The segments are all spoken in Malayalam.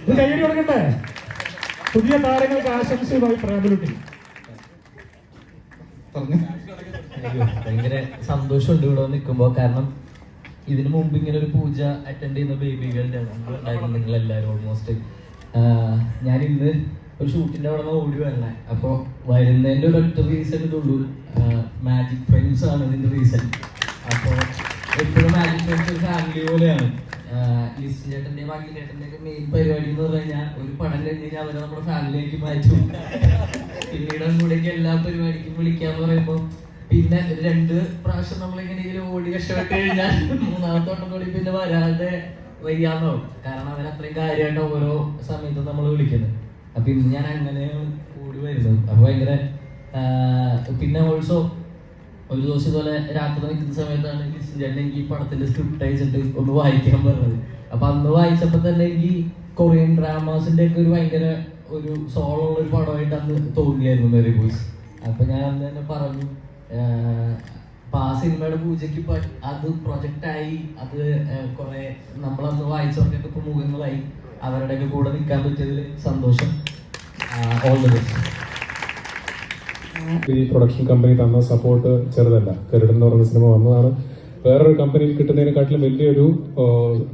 ഇത് കയ്യടി കൊടുക്കട്ടെ പുതിയ താരങ്ങൾക്ക് ആശംസയുമായി അയ്യോ, ഭയങ്കര സന്തോഷമുണ്ട് ഇവിടെ നിൽക്കുമ്പോ. കാരണം ഇതിനു മുമ്പ് ഇങ്ങനെ ഒരു പൂജ അറ്റൻഡ് ചെയ്യുന്ന ബേബികളുടെ ഉണ്ടായിരുന്നു നിങ്ങൾ എല്ലാവരും ഓൾമോസ്റ്റ് ഞാൻ ഇന്ന് ഒരു ഷൂട്ടിന്റെ അവിടെ നിന്ന് ഓടി വരണേ. അപ്പൊ വരുന്നതിന്റെ ഒരു ഒറ്റ റീസൺ ഇതുള്ളൂ മാജിക് ഫ്രണ്ട്സ് ആണ് ഇതിന്റെ റീസൺ അപ്പൊ എപ്പോഴും ഒരു ഫാമിലി പോലെയാണ്. ലിസ്റ്റ് ചേട്ടന്റെ ബാക്കി ചേട്ടന്റെ മെയിൻ പരിപാടി എന്ന് പറഞ്ഞു കഴിഞ്ഞാൽ ഒരു പടം കഴിഞ്ഞ് കഴിഞ്ഞാൽ അവരെ നമ്മുടെ ഫാമിലിയിലേക്ക് മാറ്റും. പിന്നീട് കൂടെയൊക്കെ എല്ലാ പരിപാടിക്കും വിളിക്കാന്ന് പറയുമ്പോ പിന്നെ രണ്ട് പ്രാവശ്യം നമ്മളിങ്ങനെ ഇതിൽ ഓടി രക്ഷപ്പെട്ട് കഴിഞ്ഞാൽ മൂന്നാമത്തെ വട്ടം കൂടി പിന്നെ വരാതെ വയ്യാന്നാവും. കാരണം അവർ അത്രയും കാര്യമായിട്ട് ഓരോ സമയത്തും നമ്മൾ വിളിക്കുന്നത് അപ്പൊ ഇന്ന് ഞാൻ അങ്ങനെ കൂടി വരുന്നത്. അപ്പൊ ഭയങ്കര പിന്നെ ഓൾസോ ഒരു ദിവസം ഇതുപോലെ രാത്രി നിൽക്കുന്ന സമയത്താണ് കൃഷ്ണൻ ചേട്ടൻ എനിക്ക് ഈ പടത്തിന്റെ സ്ക്രിപ്റ്റ് അയച്ചിട്ട് ഒന്ന് വായിക്കാൻ പറഞ്ഞത്. അപ്പൊ അന്ന് വായിച്ചപ്പോ തന്നെ എനിക്ക് കൊറിയൻ ഡ്രാമാസിന്റെ ഒക്കെ ഒരു ഭയങ്കര ഒരു സോളോ ഉള്ള ഒരു പടമായിട്ട് അന്ന് തോന്നിയായിരുന്നു മെറി ബോയ്സ് അപ്പൊ ഞാൻ അന്ന് തന്നെ പറഞ്ഞു അപ്പൊ ആ സിനിമയുടെ പൂജയ്ക്ക് അത് പ്രൊജക്റ്റ് ആയി. അത് കുറെ നമ്മളന്ന് വായിച്ചവർക്കൊക്കെ ഇപ്പൊ മുഖങ്ങളായി. അവരുടെയൊക്കെ കൂടെ നിൽക്കാൻ പറ്റിയതിൽ സന്തോഷം. ഓൾ ദി ബെസ്റ്റ് ഈ പ്രൊഡക്ഷൻ കമ്പനി തന്ന സപ്പോർട്ട് ചെറുതല്ല. കരുടൻ എന്ന് പറയുന്ന സിനിമ വന്നതാണ്. വേറൊരു കമ്പനിയിൽ കിട്ടുന്നതിനെക്കാട്ടിലും വലിയൊരു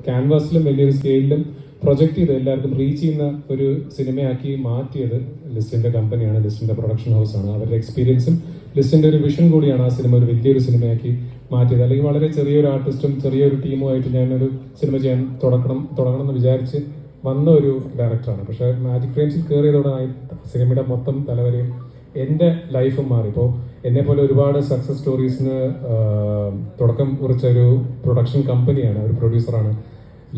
ക്യാൻവാസിലും വലിയൊരു സ്കെയിലിലും പ്രൊജക്ട് ചെയ്ത് എല്ലാവർക്കും റീച്ച് ചെയ്യുന്ന ഒരു സിനിമയാക്കി മാറ്റിയത് ലിസ്റ്റിന്റെ കമ്പനിയാണ് ലിസ്റ്റിന്റെ പ്രൊഡക്ഷൻ ഹൗസ് ആണ് അവരുടെ എക്സ്പീരിയൻസും ലിസ്റ്റിന്റെ ഒരു വിഷൻ കൂടിയാണ് ആ സിനിമ ഒരു വലിയൊരു സിനിമയാക്കി മാറ്റിയത്. അല്ലെങ്കിൽ വളരെ ചെറിയൊരു ആർട്ടിസ്റ്റും ചെറിയൊരു ടീമുമായിട്ട് ഞാനൊരു സിനിമ ചെയ്യാൻ തുടങ്ങണം തുടങ്ങണം എന്ന് വിചാരിച്ച് വന്ന ഒരു ഡയറക്ടറാണ് പക്ഷേ മാജിക് ഫ്രെയിംസിൽ കയറിയതോടെ സിനിമയുടെ മൊത്തം തലവരെയും എന്റെ ലൈഫും മാറി. ഇപ്പോൾ എന്നെ പോലെ ഒരുപാട് സക്സസ് സ്റ്റോറീസിന് തുടക്കം കുറിച്ച ഒരു പ്രൊഡക്ഷൻ കമ്പനിയാണ് ഒരു പ്രൊഡ്യൂസറാണ്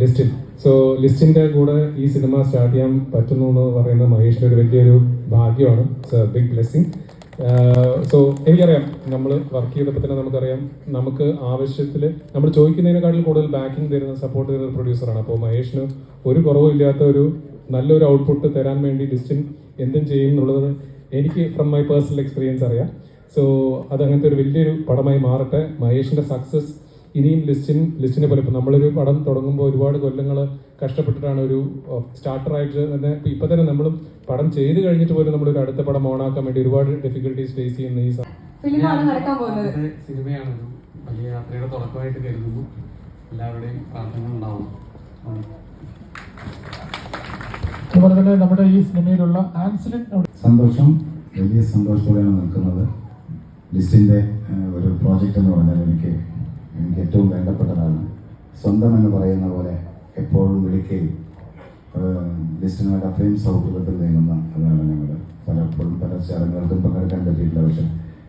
ലിസ്റ്റിൻ. സോ ലിസ്റ്റിന്റെ കൂടെ ഈ സിനിമ സ്റ്റാർട്ട് ചെയ്യാൻ പറ്റുന്നു എന്ന് പറയുന്നത് മഹേഷിന്റെ ഒരു വലിയൊരു ഭാഗ്യമാണ്. It's a big blessing so എനിക്കറിയാം നമ്മൾ വർക്ക് ചെയ്തപ്പോൾ തന്നെ നമുക്കറിയാം നമുക്ക് ആവശ്യത്തിൽ നമ്മൾ ചോദിക്കുന്നതിനെക്കാട്ടിൽ കൂടുതൽ ബാക്കിംഗ് തരുന്ന സപ്പോർട്ട് തരുന്ന ഒരു പ്രൊഡ്യൂസറാണ് അപ്പോൾ മഹേഷിന് ഒരു കുറവും ഇല്ലാത്ത ഒരു നല്ലൊരു ഔട്ട്പുട്ട് തരാൻ വേണ്ടി ലിസ്റ്റിൻ എന്തും ചെയ്യും എന്നുള്ളത് എനിക്ക് ഫ്രം മൈ പേഴ്സണൽ എക്സ്പീരിയൻസ് അറിയാം. സോ അതങ്ങനത്തെ ഒരു വലിയൊരു പടമായി മാറട്ടെ. മഹേഷിന്റെ സക്സസ് ഇനിയും ലിസ്റ്റിൻ ലിസ്റ്റിനെ പോലെ ഇപ്പം നമ്മളൊരു പടം തുടങ്ങുമ്പോൾ ഒരുപാട് കൊല്ലങ്ങൾ കഷ്ടപ്പെട്ടിട്ടാണ് ഒരു സ്റ്റാർട്ടറായിട്ട് തന്നെ ഇപ്പം ഇപ്പം തന്നെ നമ്മളും പടം ചെയ്ത് കഴിഞ്ഞിട്ട് പോലും നമ്മളൊരു അടുത്ത പടം ഓണാക്കാൻ വേണ്ടി ഒരുപാട് ഡിഫിക്കൽട്ടീസ് ഫേസ് ചെയ്യുന്ന ഈ സിനിമയാണ് ഫിലിമാണ് നടക്കാൻ പോകുന്നത് ആദ്യത്തെ സിനിമയാണൊരു വലിയ യാത്രയുടെ തുടക്കമായിട്ട് കരുതുന്നു. എല്ലാവരുടെയും പ്രാർത്ഥന ഉണ്ടാവും അതുപോലെ തന്നെ നമ്മുടെ ഈ സിനിമയിലുള്ള സന്തോഷം. വലിയ സന്തോഷത്തോടെയാണ് നിൽക്കുന്നത്. ലിസ്റ്റിന്റെ ഒരു പ്രോജക്റ്റ് എന്ന് പറഞ്ഞാൽ എനിക്ക് എനിക്ക് ഏറ്റവും വേണ്ടപ്പെട്ടതാണ്. സ്വന്തം എന്ന് പറയുന്ന പോലെ എപ്പോഴും വിളിക്കുകയും ലിസ്റ്റിനുമായിട്ട് അത്രയും സൗഹൃദത്തിൽ നീങ്ങുന്ന അതാണ് ഞങ്ങൾ പലപ്പോഴും പല ചടങ്ങുകൾക്കും പങ്കെടുക്കാൻ പറ്റിയിട്ടില്ല പക്ഷെ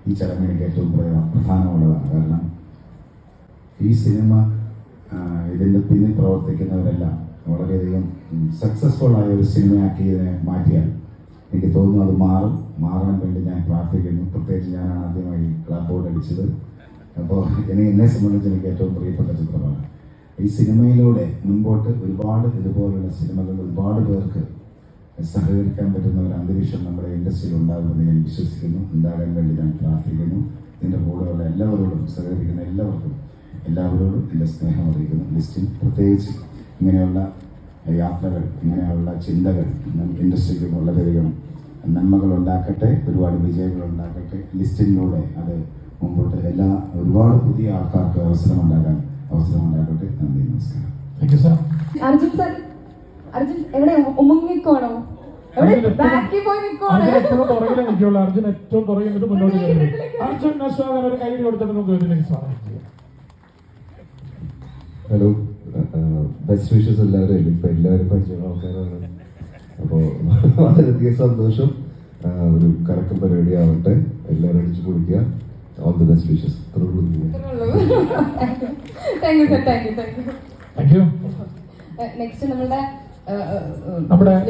ഈ ചടങ്ങ് എനിക്ക് ഏറ്റവും പ്രധാ- പ്രധാനമുള്ളതാണ്. കാരണം ഈ സിനിമ ഇതിന്റെ പിന്നിൽ പ്രവർത്തിക്കുന്നവരെല്ലാം വളരെയധികം സക്സസ്ഫുൾ ആയ ഒരു സിനിമയാക്കി ഇതിനെ മാറ്റിയാൽ എനിക്ക് തോന്നുന്നു അത് മാറും. മാറാൻ വേണ്ടി ഞാൻ പ്രാർത്ഥിക്കുന്നു. പ്രത്യേകിച്ച് ഞാനാണ് ആദ്യമായി ക്ലാബ് ബോർഡ് അടിച്ചത്. അപ്പോൾ ഇനി എന്നെ സംബന്ധിച്ച് എനിക്ക് ഏറ്റവും പ്രിയപ്പെട്ട ചിത്രമാണ്. ഈ സിനിമയിലൂടെ മുൻപോട്ട് ഒരുപാട് ഇതുപോലുള്ള സിനിമകൾ ഒരുപാട് പേർക്ക് സഹകരിക്കാൻ പറ്റുന്ന ഒരു അന്തരീക്ഷം നമ്മുടെ ഇൻഡസ്ട്രിയിൽ ഉണ്ടാകുമെന്ന് ഞാൻ വിശ്വസിക്കുന്നു. ഉണ്ടാകാൻ വേണ്ടി ഞാൻ പ്രാർത്ഥിക്കുന്നു. ഇതിന്റെ കൂടെയുള്ള എല്ലാവരോടും സഹകരിക്കുന്ന എല്ലാവർക്കും എല്ലാവരോടും എന്റെ സ്നേഹം അറിയിക്കുന്നു. ലിസ്റ്റിൽ പ്രത്യേകിച്ച് ഇങ്ങനെയുള്ള യാത്രകൾ ഇങ്ങനെയുള്ള ചിന്തകൾ ഇൻഡസ്ട്രിക്ക് വളരെയധികം നന്മകൾ ഉണ്ടാക്കട്ടെ ഒരുപാട് വിജയങ്ങൾ ഉണ്ടാക്കട്ടെ. ലിസ്റ്റിലൂടെ അത് മുമ്പോട്ട് എല്ലാ ഒരുപാട് പുതിയ ആൾക്കാർക്ക് അവസരം ഉണ്ടാക്കാൻ അവസരം ഉണ്ടാക്കട്ടെ നന്ദി നമസ്കാരം. Thank you sir Arjun sir Arjun എവിടെ? ഉമ്മങ്ങിക്കോണോ? അർജുൻ ഏറ്റവും പുറകിൽ നിന്നിട്ട് മുന്നോട്ട് അർജുൻ അശ്വാദൻ ഒരു കൈ കൊടുത്തിട്ട് നമുക്ക് സ്വാഗതം ചെയ്യാം. ഹലോ ബെസ്റ്റ് വിഷസ് എല്ലാവരും ഇപ്പൊ എല്ലാവരും പരിചയമുള്ള ആൾക്കാരാണ്. അപ്പോൾ വളരെയധികം സന്തോഷം. ഒരു കറക്കം പരിപാടി ആവട്ടെ. എല്ലാവരും അടിച്ചു പൊളിക്കുക. All the best wishes next നമ്മുടെ-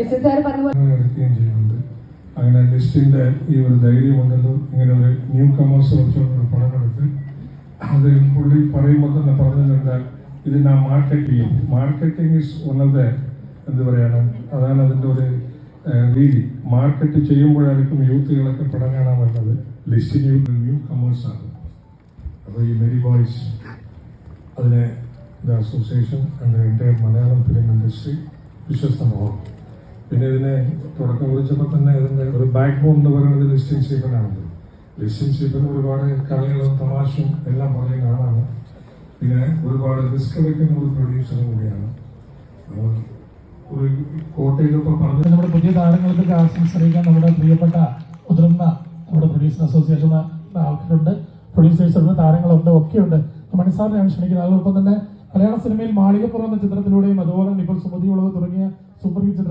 അങ്ങനെ ലിസ്റ്റിന്റെ ഈ ഒരു ധൈര്യമുണ്ടല്ലോ ഇങ്ങനെ ഒരു ന്യൂ കമേഴ്സ് വെച്ചുകൊണ്ട് ഒരു പടം എടുത്ത് അത് പുള്ളി പറയുമ്പോൾ തന്നെ പറഞ്ഞു കഴിഞ്ഞാൽ ഇതിന് ആ marketing marketing is one of the എന്ത് പറയാണ് അതാണ് അതിന്റെ ഒരു രീതി. മാർക്കറ്റ് ചെയ്യുമ്പോഴായിരിക്കും യൂത്തുകളൊക്കെ പടം കാണാൻ വരുന്നത് ലിസ്റ്റിന് യൂത്ത് ന്യൂ കമേഴ്സ് ആണ്. അപ്പോൾ ഈ മെരി ബോയ്സ് അതിനെ ദ അസോസിയേഷൻ ആൻഡ് എന്റെ മലയാളം ഫിലിം ഇൻഡസ്ട്രി വിശ്വസ്തമാവും. പിന്നെ ഇതിനെ തുടക്കം കുറിച്ചപ്പോൾ തന്നെ ഇതിന്റെ ഒരു ബാക്ക് ബോൺ എന്ന് പറയുന്നത് ലിസ്റ്റിൻ സ്റ്റീഫനാണല്ലോ ലിസ്റ്റിൻ സ്റ്റീഫൻ ഒരുപാട് കളികളും തമാശയും എല്ലാം പറയുന്ന ആളാണ്. പിന്നെ ഒരുപാട് റിസ്ക് എടുക്കുന്ന ഒരു പ്രൊഡ്യൂസറും കൂടിയാണ്. ഒരു കോട്ടയിലൊക്കെ പറഞ്ഞ നമ്മുടെ പുതിയ താരങ്ങൾക്കൊക്കെ ആശംസ അറിയിക്കാൻ നമ്മുടെ പ്രിയപ്പെട്ട മുതിർന്ന നമ്മുടെ പ്രൊഡ്യൂസർ അസോസിയേഷൻ ആൾക്കാരുണ്ട്. പ്രൊഡ്യൂസേഴ്സുണ്ട് താരങ്ങളുണ്ട് ഒക്കെയുണ്ട്. മണിസാറിനെയാണ് ക്ഷണിക്കുന്നത് അതോടൊപ്പം തന്നെ മലയാള സിനിമയിൽ മാളികപ്പുറം എന്ന ചിത്രത്തിലൂടെയും അതുപോലെ ഇപ്പോൾ സുമതി ഉള്ളത് തുടങ്ങിയ സൂപ്പർ ഹിറ്റ്